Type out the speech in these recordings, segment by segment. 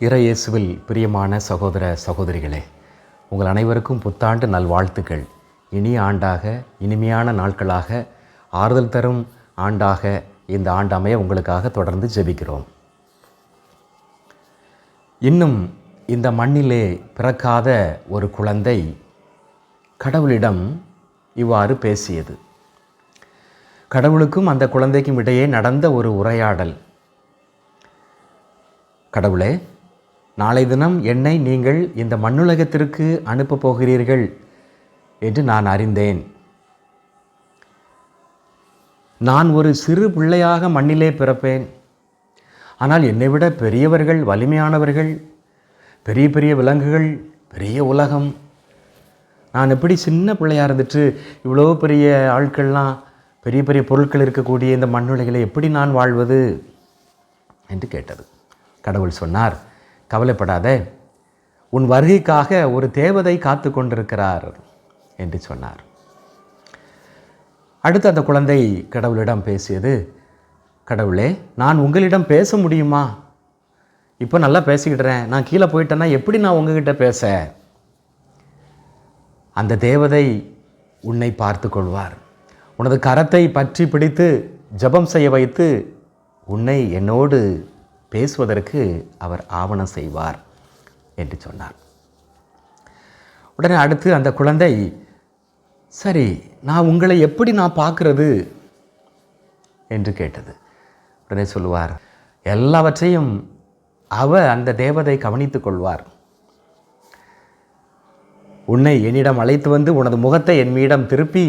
இறையேசுவில் பிரியமான சகோதர சகோதரிகளே உங்கள் அனைவருக்கும் புத்தாண்டு நல்வாழ்த்துக்கள். இனிய ஆண்டாக இனிமையான நாட்களாக ஆறுதல் தரும் ஆண்டாக இந்த ஆண்டு அமைய உங்களுக்காக தொடர்ந்து ஜெபிக்கிறோம். இன்னும் இந்த மண்ணிலே பிறக்காத ஒரு குழந்தை கடவுளிடம் இவ்வாறு பேசியது. கடவுளுக்கும் அந்த குழந்தைக்கும் இடையே நடந்த ஒரு உரையாடல். கடவுளே நாளை தினம் என்னை நீங்கள் இந்த மண்ணுலகத்திற்கு அனுப்பப் போகிறீர்கள் என்று நான் அறிந்தேன். நான் ஒரு சிறு பிள்ளையாக மண்ணிலே பிறப்பேன். ஆனால் என்னை விட பெரியவர்கள் வலிமையானவர்கள் பெரிய பெரிய விலங்குகள் பெரிய உலகம். நான் எப்படி சின்ன பிள்ளையாக இருந்துட்டு இவ்வளோ பெரிய ஆட்கள்லாம் பெரிய பெரிய பொருட்கள் இருக்கக்கூடிய இந்த மண்ணுலகில் எப்படி நான் வாழ்வது? என்று கேட்டது. கடவுள் சொன்னார் கவலைப்படாதே. உன் வருகைக்காக ஒரு தேவதை காத்து கொண்டிருக்கிறார் என்று சொன்னார். அடுத்து அந்த குழந்தை கடவுளிடம் பேசியது கடவுளே நான் உங்களிடம் பேச முடியுமா? இப்போ நல்லா பேசிக்கிட்டுறேன். நான் கீழே போயிட்டேன்னா எப்படி நான் உங்ககிட்ட பேச? அந்த தேவதை உன்னை பார்த்து கொள்வார். உனது கரத்தை பற்றி பிடித்து ஜெபம் செய்ய வைத்து உன்னை என்னோடு பேசுவதற்கு அவர் ஆவணம் செய்வார் என்று சொன்னார். உடனே அடுத்து அந்த குழந்தை சரி நான் உங்களை எப்படி நான் பார்க்கறது? என்று கேட்டது. உடனே சொல்லுவார் எல்லாவற்றையும் அவ அந்த தேவதை கவனித்துக் கொள்வார். உன்னை என்னிடம் அழைத்து வந்து உனது முகத்தை என் மீடம் திருப்பி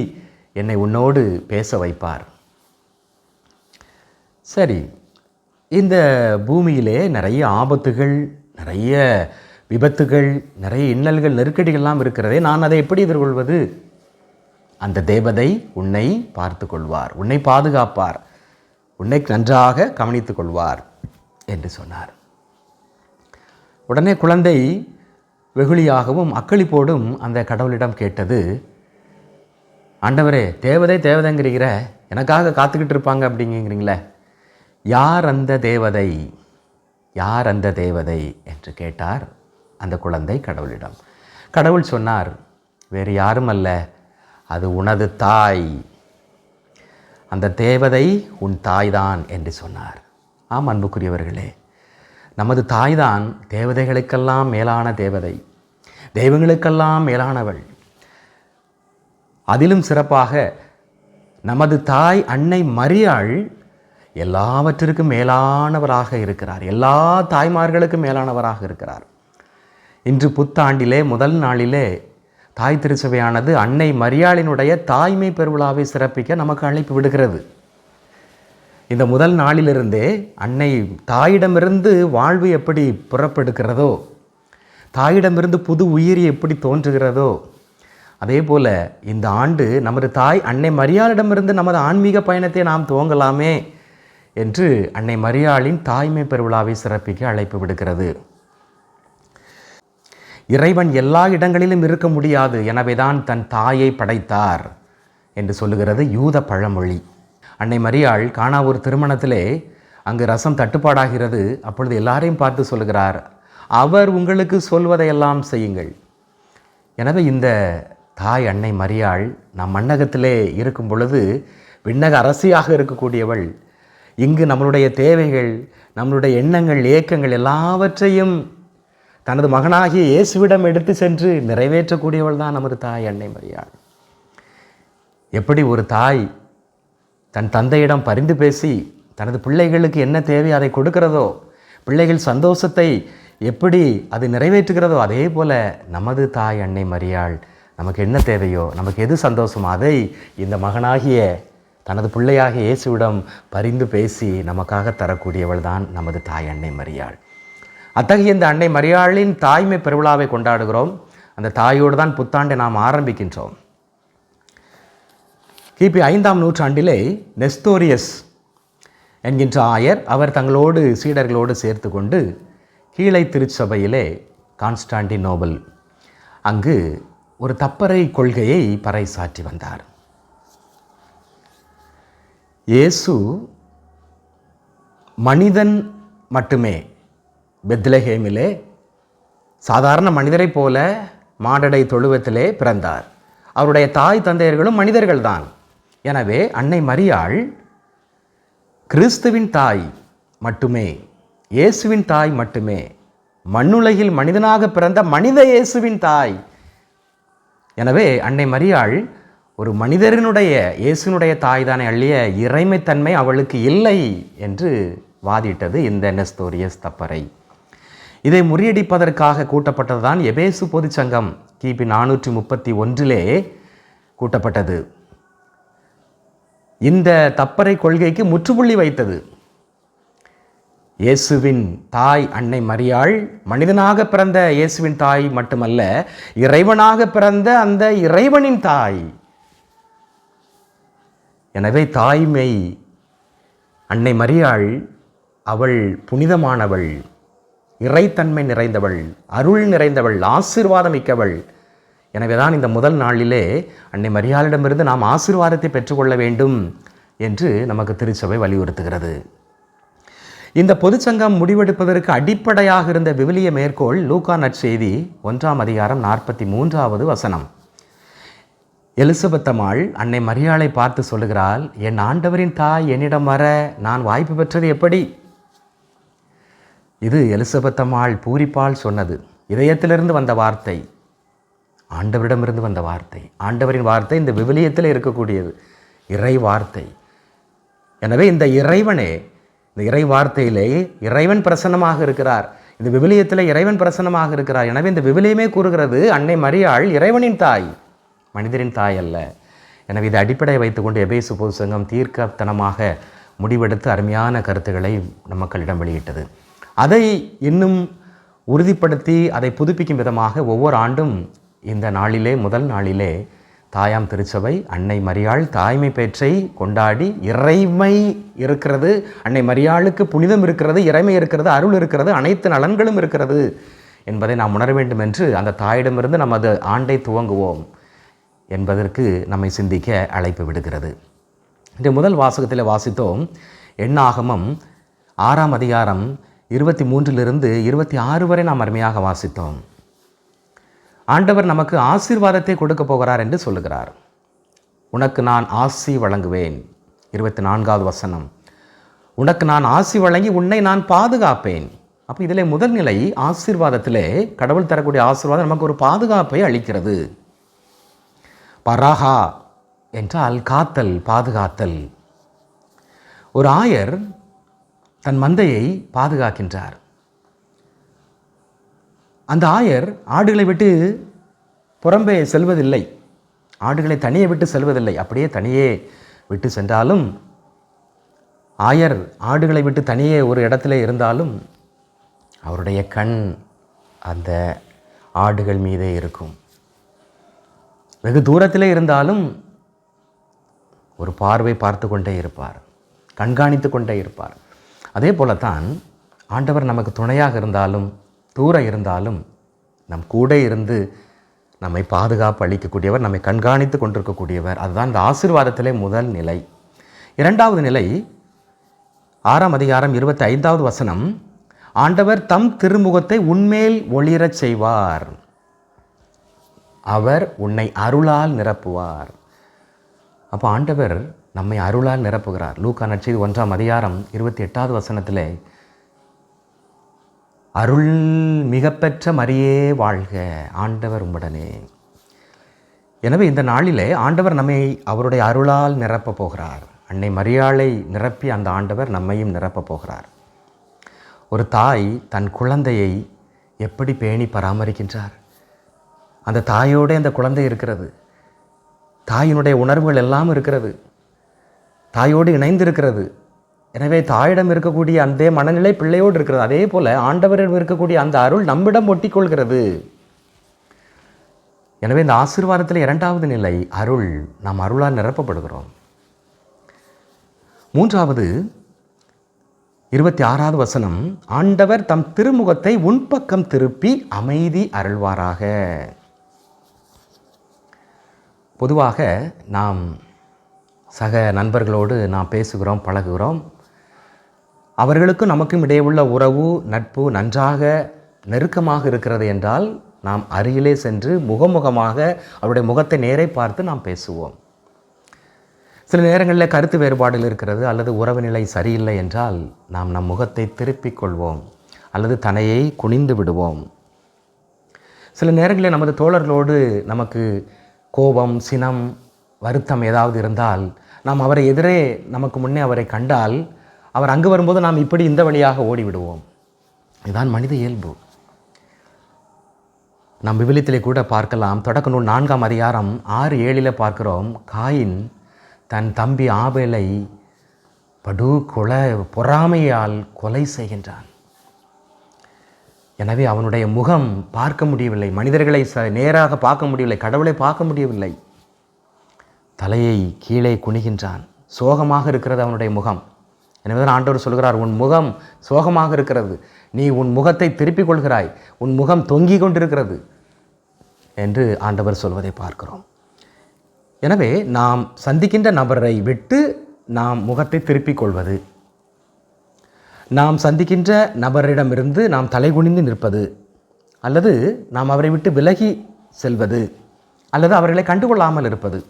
என்னை உன்னோடு பேச வைப்பார். சரி இந்த பூமியிலே நிறைய ஆபத்துகள் நிறைய விபத்துகள் நிறைய இன்னல்கள் நெருக்கடிகள்லாம் இருக்கிறதே நான் அதை எப்படி எதிர்கொள்வது? அந்த தேவதை உன்னை பார்த்து கொள்வார் உன்னை பாதுகாப்பார் உன்னை நன்றாக கவனித்துக் கொள்வார் என்று சொன்னார். உடனே குழந்தை வெகுளியாகவும் அக்களிப்போடும் அந்த கடவுளிடம் கேட்டது ஆண்டவரே தேவதை தேவதைங்கிறீங்கிற எனக்காக காத்துக்கிட்டு இருப்பாங்க அப்படிங்கிறீங்களே. யார் அந்த தேவதை யார் அந்த தேவதை என்று கேட்டார் அந்த குழந்தை கடவுளிடம். கடவுள் சொன்னார் வேறு யாரும் அல்ல அது உனது தாய். அந்த தேவதை உன் தாய்தான் என்று சொன்னார். ஆம் அன்புக்குரியவர்களே நமது தாய்தான் தேவதைகளுக்கெல்லாம் மேலான தேவதை தெய்வங்களுக்கெல்லாம் மேலானவள். அதிலும் சிறப்பாக நமது தாய் அன்னை மரியாள் எல்லாவற்றிற்கும் மேலானவராக இருக்கிறார். எல்லா தாய்மார்களுக்கும் மேலானவராக இருக்கிறார். இன்று புத்தாண்டிலே முதல் நாளிலே தாய் திருச்சபையானது அன்னை மரியாளினுடைய தாய்மை பெருவிழாவை சிறப்பிக்க நமக்கு அழைப்பு விடுகிறது. இந்த முதல் நாளிலிருந்தே அன்னை தாயிடமிருந்து வாழ்வு எப்படி புறப்படுகிறதோ தாயிடமிருந்து புது உயிரி எப்படி தோன்றுகிறதோ அதே போல் இந்த ஆண்டு நமது தாய் அன்னை மரியாளிடமிருந்து நமது ஆன்மீக பயணத்தை நாம் துவங்கலாமே என்று அன்னை மரியாளின் தாய்மை பெருவிழாவை சிறப்பிக்க அழைப்பு விடுக்கிறது. இறைவன் எல்லா இடங்களிலும் இருக்க முடியாது எனவேதான் தன் தாயை படைத்தார் என்று சொல்லுகிறது யூத பழமொழி. அன்னை மரியாள் காணா ஒரு திருமணத்திலே அங்கு ரசம் தட்டுப்பாடாகிறது. அப்பொழுது எல்லாரையும் பார்த்து சொல்லுகிறார் அவர் உங்களுக்கு சொல்வதையெல்லாம் செய்யுங்கள். எனவே இந்த தாய் அன்னை மரியாள் நம் மன்னகத்திலே இருக்கும் பொழுது விண்ணக அரசியாக இருக்கக்கூடியவள் இங்கு நம்மளுடைய தேவைகள் நம்மளுடைய எண்ணங்கள் ஏக்கங்கள் எல்லாவற்றையும் தனது மகனாகிய இயேசுவிடம் எடுத்து சென்று நிறைவேற்றக்கூடியவள் தான் நமது தாய் அன்னை மரியாள் எப்படி ஒரு தாய் தன் தந்தையிடம் பரிந்து பேசி தனது பிள்ளைகளுக்கு என்ன தேவை அதை கொடுக்கிறதோ பிள்ளைகள் சந்தோஷத்தை எப்படி அது நிறைவேற்றுகிறதோ அதே போல் நமது தாய் அன்னை மரியாள் நமக்கு என்ன தேவையோ நமக்கு எது சந்தோஷமோ அதை இந்த மகனாகிய தனது பிள்ளையாக இயேசுவிடம் பரிந்து பேசி நமக்காக தரக்கூடியவள் தான் நமது தாய் அன்னை மரியாள். அத்தகைய இந்த அன்னை மரியாளின் தாய்மை பெருவிழாவை கொண்டாடுகிறோம். அந்த தாயோடு தான் புத்தாண்டை நாம் ஆரம்பிக்கின்றோம். கிபி ஐந்தாம் நூற்றாண்டிலே நெஸ்தோரியஸ் என்கின்ற ஆயர் அவர் தங்களோடு சீடர்களோடு சேர்த்து கொண்டு கீழை திருச்சபையிலே கான்ஸ்டாண்டினோபல் அங்கு ஒரு தப்பறை கொள்கையை பறைசாற்றி வந்தார். இயேசு மனிதன் மட்டுமே பெத்லஹேமிலே சாதாரண மனிதரைப் போல மாடடை தொழுவத்திலே பிறந்தார். அவருடைய தாய் தந்தையர்களும் மனிதர்கள்தான் எனவே அன்னை மரியாள் கிறிஸ்துவின் தாய் மட்டுமே இயேசுவின் தாய் மட்டுமே மண்ணுலகில் மனிதனாக பிறந்த மனித இயேசுவின் தாய். எனவே அன்னை மரியாள் ஒரு மனிதரினுடைய இயேசுனுடைய தாய் தானே அள்ளிய இறைமைத்தன்மை அவளுக்கு இல்லை என்று வாதிட்டது இந்த நெஸ்தோரியஸ் தப்பறை இதை முறியடிப்பதற்காக கூட்டப்பட்டதுதான் எபேசு பொதுச்சங்கம் கிபி நானூற்றி முப்பத்தி ஒன்றிலே கூட்டப்பட்டது. இந்த தப்பறை கொள்கைக்கு முற்றுப்புள்ளி வைத்தது. இயேசுவின் தாய் அன்னை மரியாள் மனிதனாக பிறந்த இயேசுவின் தாய் மட்டுமல்ல இறைவனாக பிறந்த அந்த இறைவனின் தாய் எனவே தாய்மை அன்னை மரியாள் அவள் புனிதமானவள் இறைத்தன்மை நிறைந்தவள் அருள் நிறைந்தவள் ஆசீர்வாதமிக்கவள் எனவேதான் இந்த முதல் நாளிலே அன்னை மரியாளிடமிருந்து நாம் ஆசீர்வாதத்தை பெற்றுக்கொள்ள வேண்டும் என்று நமக்கு திருச்சபை வலியுறுத்துகிறது. இந்த பொதுச்சங்கம் முடிவெடுப்பதற்கு அடிப்படையாக இருந்த விவிலிய மேற்கோள் லூகா நற்செய்தி ஒன்றாம் அதிகாரம் நாற்பத்தி மூன்றாவது வசனம். எலிசபெத்தம்மாள் அன்னை மரியாளை பார்த்து சொல்லுகிறாள் என் ஆண்டவரின் தாய் என்னிடம் வர நான் வாய்ப்பு பெற்றது எப்படி? இது எலிசபெத்தம்மாள் பூரிப்பால் சொன்னது. இதயத்திலிருந்து வந்த வார்த்தை. ஆண்டவரிடமிருந்து வந்த வார்த்தை. ஆண்டவரின் வார்த்தை இந்த விவிலியத்தில் இருக்கக்கூடியது. இறை வார்த்தை. எனவே இந்த இறைவனே இந்த இறை வார்த்தையிலே இறைவன் பிரசன்னமாக இருக்கிறார். இந்த விவிலியத்தில் இறைவன் பிரசன்னமாக இருக்கிறார். எனவே இந்த விவிலியமே கூறுகிறது அன்னை மரியாள் இறைவனின் தாய். மனிதரின் தாய் அல்ல. எனவே இதை அடிப்படையை வைத்துக்கொண்டு எபேசு பொது சங்கம் தீர்க்கத்தனமாக முடிவெடுத்து அருமையான கருத்துக்களை மக்களிடம் வெளியிட்டது. அதை இன்னும் உறுதிப்படுத்தி அதை புதுப்பிக்கும் விதமாக ஒவ்வொரு ஆண்டும் இந்த நாளிலே முதல் நாளிலே தாயாம் திருச்சபை அன்னை மரியாள் தாய்மை பேற்றை கொண்டாடி இறைமை இருக்கிறது அன்னை மரியாளுக்கு புனிதம் இருக்கிறது இறைமை இருக்கிறது அருள் இருக்கிறது அனைத்து நலன்களும் இருக்கிறது என்பதை நாம் உணர வேண்டும் என்று அந்த தாயிடமிருந்து நமது ஆண்டை துவங்குவோம். என்பதற்கு நம்மை சிந்திக்க அழைப்பு விடுகிறது. இந்த முதல் வாசகத்தில் வாசித்தோம் எண்ணாகமம் ஆறாம் அதிகாரம் இருபத்தி மூன்றிலிருந்து இருபத்தி ஆறு வரை நாம் அருமையாக வாசித்தோம். ஆண்டவர் நமக்கு ஆசீர்வாதத்தை கொடுக்க போகிறார் என்று சொல்லுகிறார். உனக்கு நான் ஆசி வழங்குவேன். இருபத்தி நான்காவது வசனம். உனக்கு நான் ஆசி வழங்கி உன்னை நான் பாதுகாப்பேன். அப்போ இதில் முதல் நிலை ஆசீர்வாதத்திலே கடவுள் தரக்கூடிய ஆசீர்வாதம் நமக்கு ஒரு பாதுகாப்பை அளிக்கிறது. பராகா என்றால் காத்தல் பாதுகாத்தல். ஒரு ஆயர் தன் மந்தையை பாதுகாக்கின்றார். அந்த ஆயர் ஆடுகளை விட்டு புறம்பே செல்வதில்லை. ஆடுகளை தனியே விட்டு செல்வதில்லை. அப்படியே தனியே விட்டு சென்றாலும் ஆயர் ஆடுகளை விட்டு தனியே ஒரு இடத்துல இருந்தாலும் அவருடைய கண் அந்த ஆடுகள் மீதே இருக்கும். வெகு தூரத்தில் இருந்தாலும் ஒரு பார்வை பார்த்து கொண்டே இருப்பார் கண்காணித்து கொண்டே இருப்பார். அதே போலத்தான் ஆண்டவர் நமக்கு துணையாக இருந்தாலும் தூர இருந்தாலும் நம் கூட இருந்து நம்மை பாதுகாப்பு அளிக்கக்கூடியவர் நம்மை கண்காணித்து கொண்டிருக்கக்கூடியவர். அதுதான் இந்த ஆசீர்வாதத்திலே முதல் நிலை. இரண்டாவது நிலை ஆறாம் அதிகாரம் இருபத்தி ஐந்தாவது வசனம் ஆண்டவர் தம் திருமுகத்தை உண்மேல் ஒளிரச் செய்வார். அவர் உன்னை அருளால் நிரப்புவார். அப்போ ஆண்டவர் நம்மை அருளால் நிரப்புகிறார். லூக்கா நற்செய்தி ஒன்றாம் அதிகாரம் இருபத்தி எட்டாவது வசனத்தில் அருள் மிகப்பெற்ற மரியே வாழ்க ஆண்டவர் உம்முடனே. எனவே இந்த நாளிலே ஆண்டவர் நம்மை அவருடைய அருளால் நிரப்பப் போகிறார். அன்னை மரியாளை நிரப்பி அந்த ஆண்டவர் நம்மையும் நிரப்பப் போகிறார். ஒரு தாய் தன் குழந்தையை எப்படி பேணி பராமரிக்கின்றார்? அந்த தாயோட அந்த குழந்தை இருக்கிறது. தாயினுடைய உணர்வுகள் எல்லாம் இருக்கிறது. தாயோடு இணைந்து இருக்கிறது எனவே தாயிடம் இருக்கக்கூடிய அந்த மனநிலை பிள்ளையோடு இருக்கிறது. அதே போல் ஆண்டவரிடம் இருக்கக்கூடிய அந்த அருள் நம்மிடம் ஒட்டிக்கொள்கிறது. எனவே இந்த ஆசீர்வாதத்தில் இரண்டாவது நிலை அருள். நாம் அருளால் நிரப்பப்படுகிறோம். மூன்றாவது இருபத்தி ஆறாவது வசனம் ஆண்டவர் தம் திருமுகத்தை உன்பக்கம் திருப்பி அமைதி அருள்வாராக. பொதுவாக நாம் சக நண்பர்களோடு நாம் பேசுகிறோம் பழகுகிறோம். அவர்களுக்கும் நமக்கும் இடையே உள்ள உறவு நட்பு நன்றாக நெருக்கமாக இருக்கிறது என்றால் நாம் அருகிலே சென்று முகமுகமாக அவருடைய முகத்தை நேரே பார்த்து நாம் பேசுவோம். சில நேரங்களில் கருத்து வேறுபாடுகள் இருக்கிறது அல்லது உறவு நிலை சரியில்லை என்றால் நாம் நம் முகத்தை திருப்பிக் கொள்வோம் அல்லது தனையை குனிந்து விடுவோம். சில நேரங்களில் நமது தோழர்களோடு நமக்கு கோபம் சினம் வருத்தம் ஏதாவது இருந்தால் நாம் அவரை எதிரே நமக்கு முன்னே அவரை கண்டால் அவர் அங்கு வரும்போது நாம் இப்படி இந்த வழியாக ஓடிவிடுவோம். இதுதான் மனித இயல்பு. நம் விவிலியத்திலே கூட பார்க்கலாம். தொடக்க நூல் நான்காம் அதிகாரம் ஆறு ஏழில் பார்க்கிறோம். காயின் தன் தம்பி ஆபேலை படு கொலை பொறாமையால் கொலை செய்கின்றான். எனவே அவனுடைய முகம் பார்க்க முடியவில்லை. மனிதர்களை ச நேராக பார்க்க முடியவில்லை. கடவுளை பார்க்க முடியவில்லை. தலையை கீழே குனிகின்றான். சோகமாக இருக்கிறது அவனுடைய முகம். எனவே தான் ஆண்டவர் சொல்கிறார் உன் முகம் சோகமாக இருக்கிறது. நீ உன் முகத்தை திருப்பிக் கொள்கிறாய். உன் முகம் தொங்கிக் கொண்டிருக்கிறது. என்று ஆண்டவர் சொல்வதை பார்க்கிறோம். எனவே நாம் சந்திக்கின்ற நபரை விட்டு நாம் முகத்தை திருப்பிக் கொள்வது நாம் சந்திக்கின்ற நபரிடமிருந்து நாம் தலைகுனிந்து நிற்பது அல்லது நாம் அவரை விட்டு விலகி செல்வது அல்லது அவர்களை கண்டுகொள்ளாமல் இருப்பது.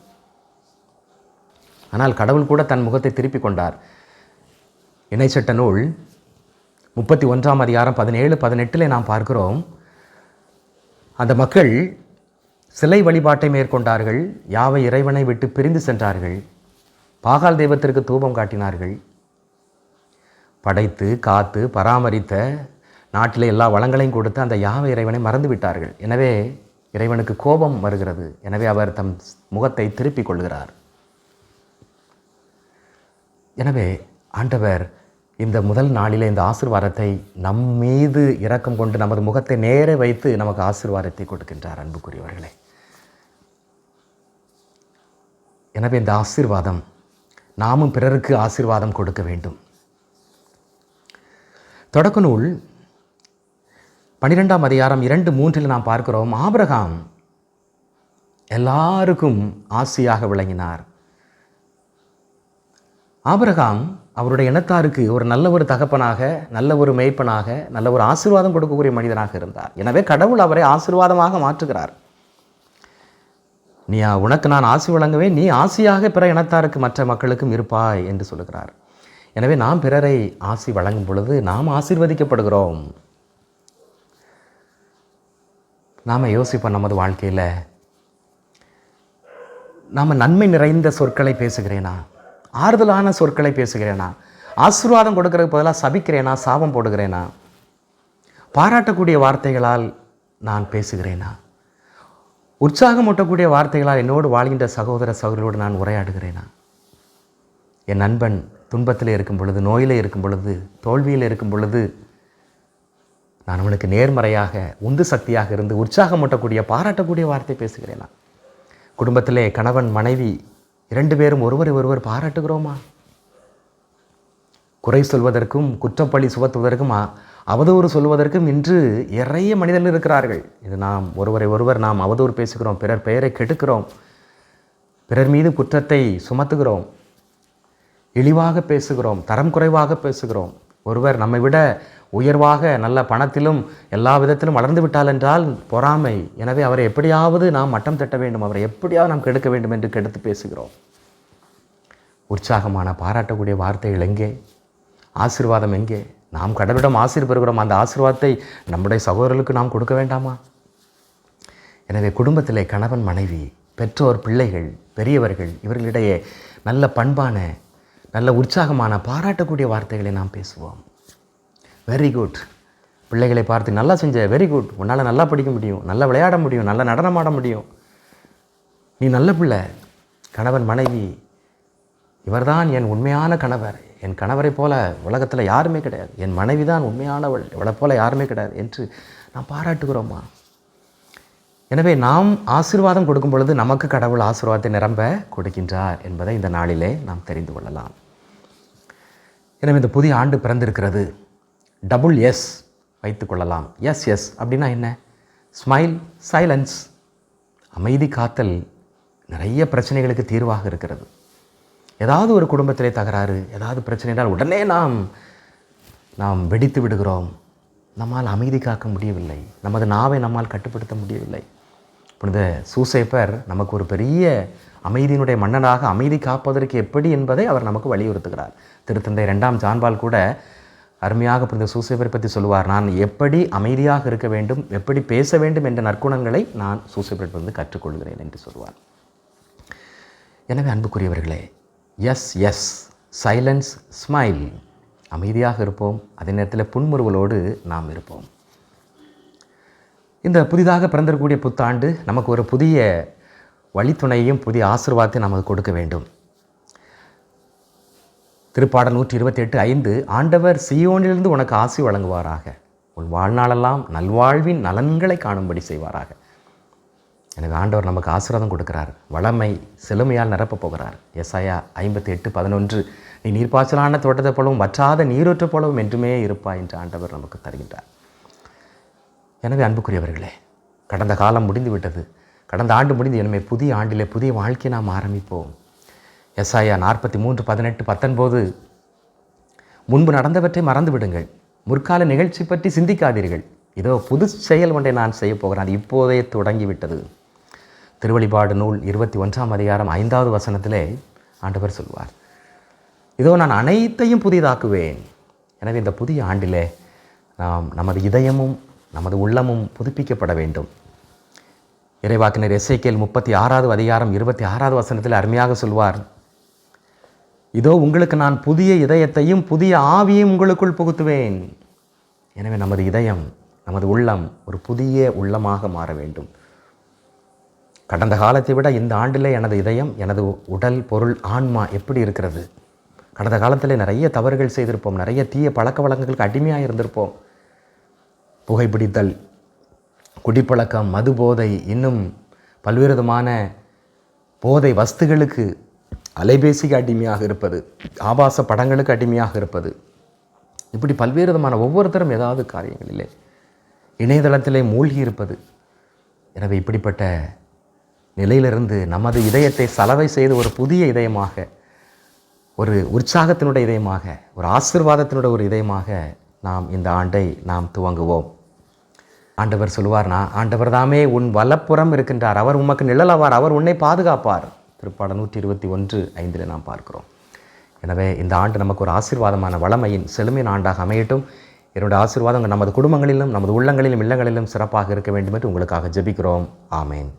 ஆனால் கடவுள் கூட தன் முகத்தை திருப்பிக் கொண்டார். இணைச்சட்ட நூல் முப்பத்தி ஒன்றாம் அதிகாரம் பதினேழு பதினெட்டில் நாம் பார்க்கிறோம். அந்த மக்கள் சிலை வழிபாட்டை மேற்கொண்டார்கள். யாவை இறைவனை விட்டு பிரிந்து சென்றார்கள். பாகால் தெய்வத்திற்கு தூபம் காட்டினார்கள். படைத்து காத்து பராமரித்த நாட்டில் எல்லா வளங்களையும் கொடுத்து அந்த யாவை இறைவனை மறந்து விட்டார்கள் எனவே இறைவனுக்கு கோபம் வருகிறது. எனவே அவர் தம் முகத்தை திருப்பிக் கொள்கிறார். எனவே ஆண்டவர் இந்த முதல் நாளில் இந்த ஆசிர்வாதத்தை நம் மீது இரக்கம் கொண்டு நமது முகத்தை நேர வைத்து நமக்கு ஆசிர்வாதத்தை கொடுக்கின்றார் அன்புக்குரியவர்களே. எனவே இந்த ஆசீர்வாதம் நாமும் பிறருக்கு ஆசீர்வாதம் கொடுக்க வேண்டும். தொடக்க நூல் பனிரெண்டாம் அதிகாரம் இரண்டு மூன்றில் நாம் பார்க்கிறோம். ஆபிரகாம் எல்லாருக்கும் ஆசியாக விளங்கினார். ஆபிரகாம் அவருடைய இனத்தாருக்கு ஒரு நல்ல ஒரு தகப்பனாக நல்ல ஒரு மேய்ப்பனாக நல்ல ஒரு ஆசீர்வாதம் கொடுக்கக்கூடிய மனிதனாக இருந்தார். எனவே கடவுள் அவரை ஆசீர்வாதமாக மாற்றுகிறார். நீ உனக்கு நான் ஆசி வழங்குவேன் நீ ஆசியாக பிற இனத்தாருக்கு மற்ற மக்களுக்கும் இருப்பாய் என்று சொல்லுகிறார். எனவே நாம் பிறரை ஆசி வழங்கும் பொழுது நாம் ஆசீர்வதிக்கப்படுகிறோம். நாம் யோசிப்போம் நமது வாழ்க்கையில் நாம் நன்மை நிறைந்த சொற்களை பேசுகிறேனா? ஆறுதலான சொற்களை பேசுகிறேனா? ஆசீர்வாதம் கொடுக்கறதுக்கு பதிலாக சபிக்கிறேனா? சாபம் போடுகிறேனா? பாராட்டக்கூடிய வார்த்தைகளால் நான் பேசுகிறேனா? உற்சாகமூட்டக்கூடிய வார்த்தைகளால் என்னோடு வாழ்கின்ற சகோதர சகோதரியோடு நான் உரையாடுகிறேனா? என் நண்பன் துன்பத்தில் இருக்கும் பொழுது நோயில் இருக்கும் பொழுது தோல்வியில் இருக்கும் பொழுது நான் அவனுக்கு நேர்மறையாக உந்து சக்தியாக இருந்து உற்சாகமூட்டக்கூடிய பாராட்டக்கூடிய வார்த்தை நான். குடும்பத்திலே கணவன் மனைவி இரண்டு பேரும் ஒருவரை ஒருவர் பாராட்டுகிறோமா? குறை சொல்வதற்கும் குற்றப்பழி சுமத்துவதற்கும் அவதூறு சொல்வதற்கும் இன்று நிறைய மனிதர்கள் இருக்கிறார்கள். இது நாம் ஒருவரை ஒருவர் நாம் அவதூறு பேசுகிறோம் பிறர் பெயரை கெடுக்கிறோம் பிறர் மீது குற்றத்தை சுமத்துகிறோம். இழிவாக பேசுகிறோம் தரம் குறைவாக பேசுகிறோம். ஒருவர் நம்மை விட உயர்வாக நல்ல பணத்திலும் எல்லா விதத்திலும் வளர்ந்து விட்டால் என்றால் பொறாமை. எனவே அவரை எப்படியாவது நாம் மட்டம் தட்ட வேண்டும் அவரை எப்படியாவது நாம் கெடுக்க வேண்டும் என்று கெடுத்து பேசுகிறோம். உற்சாகமான பாராட்டக்கூடிய வார்த்தைகள் எங்கே? ஆசீர்வாதம் எங்கே? நாம் கடவுளிடம் ஆசீர் பெறுகிறோம் அந்த ஆசீர்வாதத்தை நம்முடைய சகோதரர்களுக்கு நாம் கொடுக்க வேண்டாமா? எனவே குடும்பத்திலே கணவன் மனைவி பெற்றோர் பிள்ளைகள் பெரியவர்கள் இவர்களிடையே நல்ல பண்பான நல்ல உற்சாகமான பாராட்டக்கூடிய வார்த்தைகளை நாம் பேசுவோம். வெரி குட் பிள்ளைகளை பார்த்து நல்லா செஞ்ச வெரி குட் உன்னால் நல்லா படிக்க முடியும் நல்லா விளையாட முடியும் நல்லா நடனமாட முடியும். நீ நல்ல பிள்ளை. கணவன் மனைவி இவர்தான் என் உண்மையான கணவர். என் கணவரை போல உலகத்தில் யாருமே கிடையாது. என் மனைவி தான் உண்மையானவள். இவளை போல யாருமே கிடையாது என்று நாம் பாராட்டுகிறோமா? எனவே நாம் ஆசீர்வாதம் கொடுக்கும் பொழுது நமக்கு கடவுள் ஆசீர்வாதத்தை நிரம்ப கொடுக்கின்றார் என்பதை இந்த நாளிலே நாம் தெரிந்து கொள்ளலாம். எனவே இந்த புதிய ஆண்டு பிறந்திருக்கிறது. டபுள் எஸ் வைத்துக்கொள்ளலாம் எஸ் எஸ் அப்படின்னா என்ன? ஸ்மைல் சைலன்ஸ் அமைதி காத்தல் நிறைய பிரச்சனைகளுக்கு தீர்வாக இருக்கிறது. ஏதாவது ஒரு குடும்பத்திலே தகராறு ஏதாவது பிரச்சனைனால் உடனே நாம் நாம் வெடித்து விடுகிறோம். நம்மால் அமைதி காக்க முடியவில்லை. நமது நாவை நம்மால் கட்டுப்படுத்த முடியவில்லை. புனித சூசைப்பர் நமக்கு ஒரு பெரிய அமைதியினுடைய மன்னனாக அமைதி காப்பதற்கு எப்படி என்பதை அவர் நமக்கு வலியுறுத்துகிறார். திருத்தந்தை ரெண்டாம் ஜான்பால் கூட அருமையாக புரிந்த சூசேப்பரை பற்றி சொல்லுவார் நான் எப்படி அமைதியாக இருக்க வேண்டும் எப்படி பேச வேண்டும் என்ற நற்குணங்களை நான் சூசேப்பரிடமிருந்து கற்றுக்கொள்கிறேன் என்று சொல்வார். எனவே அன்புக்குரியவர்களே எஸ் எஸ் சைலன்ஸ் ஸ்மைல் அமைதியாக இருப்போம் அதே நேரத்தில் புன்முறுவலோடு நாம் இருப்போம். இந்த புதிதாக பிறந்திருக்கக்கூடிய புத்தாண்டு நமக்கு ஒரு புதிய வழித்துணையையும் புதிய ஆசிர்வாதத்தை நமக்கு கொடுக்க வேண்டும். திருப்பாடல் நூற்றி இருபத்தி எட்டு ஐந்து ஆண்டவர் சியோனிலிருந்து உனக்கு ஆசி வழங்குவாராக. உன் வாழ்நாளெல்லாம் நல்வாழ்வின் நலன்களை காணும்படி செய்வாராக. எனக்கு ஆண்டவர் நமக்கு ஆசீர்வாதம் கொடுக்கிறார். வளமை செழுமையால் நிரப்பப் போகிறார். எஸ்ஐயா ஐம்பத்தி எட்டு பதினொன்று நீ நீர்ப்பாய்ச்சலான தோட்டத்தை போலவும் வற்றாத நீரூற்று போலவும் என்றுமே இருப்பாய் என்று ஆண்டவர் நமக்கு தருகின்றார். எனவே அன்புக்குரியவர்களே கடந்த காலம் முடிந்து விட்டது கடந்த ஆண்டு முடிந்து எனவே புதிய ஆண்டிலே புதிய வாழ்க்கையை நாம் ஆரம்பிப்போம். எஸ்ஐயா நாற்பத்தி மூன்று பதினெட்டு பத்தொன்பது. முன்பு நடந்தவற்றை மறந்துவிடுங்கள் முற்கால நிகழ்ச்சி பற்றி சிந்திக்காதீர்கள். இதோ புது செயல் ஒன்றை நான் செய்ய போகிறேன். அது இப்போதே தொடங்கிவிட்டது. திருவழிபாடு நூல் இருபத்தி ஒன்றாம் அதிகாரம் ஐந்தாவது வசனத்திலே ஆண்டவர் சொல்வார். இதோ நான் அனைத்தையும் புதிதாக்குவேன். எனவே இந்த புதிய ஆண்டிலே நாம் நமது இதயமும் நமது உள்ளமும் புதுப்பிக்கப்பட வேண்டும். இறைவாக்கினர் எஸ்ஐகேல் முப்பத்தி ஆறாவது அதிகாரம் இருபத்தி ஆறாவது வசனத்தில் அருமையாக சொல்வார். இதோ உங்களுக்கு நான் புதிய இதயத்தையும் புதிய ஆவியையும் உங்களுக்குள் புகுத்துவேன். எனவே நமது இதயம் நமது உள்ளம் ஒரு புதிய உள்ளமாக மாற வேண்டும். கடந்த காலத்தை விட இந்த ஆண்டிலே எனது இதயம் எனது உடல் பொருள் ஆன்மா எப்படி இருக்கிறது? கடந்த காலத்தில் நிறைய தவறுகள் செய்திருப்போம் நிறைய தீய பழக்க வழக்கங்களுக்கு அடிமையாக இருந்திருப்போம். புகைப்பிடித்தல் குடிப்பழக்கம் மது போதை இன்னும் பல்வேறு விதமான போதை வஸ்துகளுக்கு அலைபேசிக்கு அடிமையாக இருப்பது ஆபாச படங்களுக்கு அடிமையாக இருப்பது இப்படி பல்வேறு விதமான ஒவ்வொருத்தரும் ஏதாவது காரியங்களிலே இணையதளத்திலே மூழ்கி இருப்பது. எனவே இப்படிப்பட்ட நிலையிலிருந்து நமது இதயத்தை சலவை செய்து ஒரு புதிய இதயமாக ஒரு உற்சாகத்தினுடைய இதயமாக ஒரு ஆசிர்வாதத்தினுடைய ஒரு இதயமாக நாம் இந்த ஆண்டை நாம் துவங்குவோம். ஆண்டவர் சொல்லுவார்னா ஆண்டவர் தாமே உன் வலப்புறம் இருக்கின்றார். அவர் உமக்கு நிழலாவார். அவர் உன்னை பாதுகாப்பார். திருப்பாடம் நூற்றி இருபத்தி ஒன்று ஐந்தில் நாம் பார்க்கிறோம். எனவே இந்த ஆண்டு நமக்கு ஒரு ஆசீர்வாதமான வளமையின் செழுமையின் ஆண்டாக அமையட்டும். என்னுடைய ஆசீர்வாதம் நமது குடும்பங்களிலும் நமது உள்ளங்களிலும் இல்லங்களிலும் சிறப்பாக இருக்க வேண்டும் என்று உங்களுக்காக ஜெபிக்கிறோம். ஆமேன்.